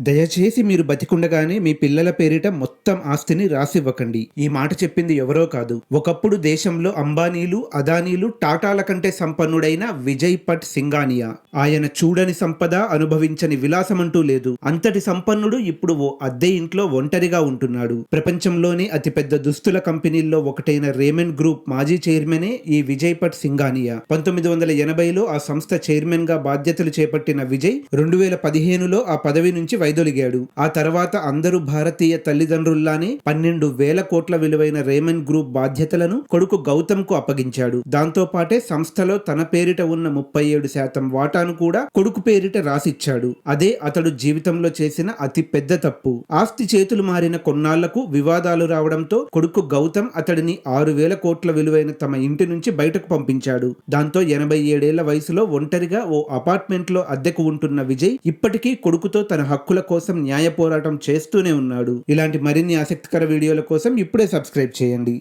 దయచేసి మీరు బతికుండగానే మీ పిల్లల పేరిట మొత్తం ఆస్తిని రాసివ్వకండి. ఈ మాట చెప్పింది ఎవరో కాదు. ఒకప్పుడు దేశంలో అంబానీలు అదానీలు టాటాల కంటే సంపన్నుడైన విజయ్ పట్ సింగానియా ఆయన చూడని సంపద అనుభవించని విలాసమంటూ లేదు. అంతటి సంపన్నుడు ఇప్పుడు ఓ అద్దె ఇంట్లో ఒంటరిగా ఉంటున్నాడు. ప్రపంచంలోనే అతిపెద్ద దుస్తుల కంపెనీల్లో ఒకటైన రేమన్ గ్రూప్ మాజీ చైర్మనే ఈ విజయ్ పట్ సింగానియా పంతొమ్మిది వందల ఎనభైలో ఆ సంస్థ చైర్మన్గా బాధ్యతలు చేపట్టిన విజయ్ రెండు వేల పదిహేనులో ఆ పదవి నుంచి వైదొలిగాడు. ఆ తర్వాత అందరూ భారతీయ తల్లిదండ్రుల్లానే పన్నెండు వేల కోట్ల విలువైన రేమన్ గ్రూప్ బాధ్యతలను కొడుకు గౌతమ్కు అప్పగించాడు. దాంతో పాటే సంస్థలో తన పేరిట ఉన్న ముప్పై ఏడు శాతం వాటాను కూడా కొడుకు పేరిట రాసిచ్చాడు. అదే అతడు జీవితంలో చేసిన అతి పెద్ద తప్పు. ఆస్తి చేతులు మారిన కొన్నాళ్ళకు వివాదాలు రావడంతో కొడుకు గౌతమ్ అతడిని ఆరు వేల కోట్ల విలువైన తమ ఇంటి నుంచి బయటకు పంపించాడు. దాంతో ఎనభై ఏడేళ్ళ వయసులో ఒంటరిగా ఓ అపార్ట్మెంట్లో అద్దెకు ఉంటున్న విజయ్ ఇప్పటికీ కొడుకుతో తన హక్కు హక్కుల కోసం న్యాయ పోరాటం చేస్తూనే ఉన్నాడు. ఇలాంటి మరిన్ని ఆసక్తికర వీడియోల కోసం ఇప్పుడే సబ్స్క్రైబ్ చేయండి.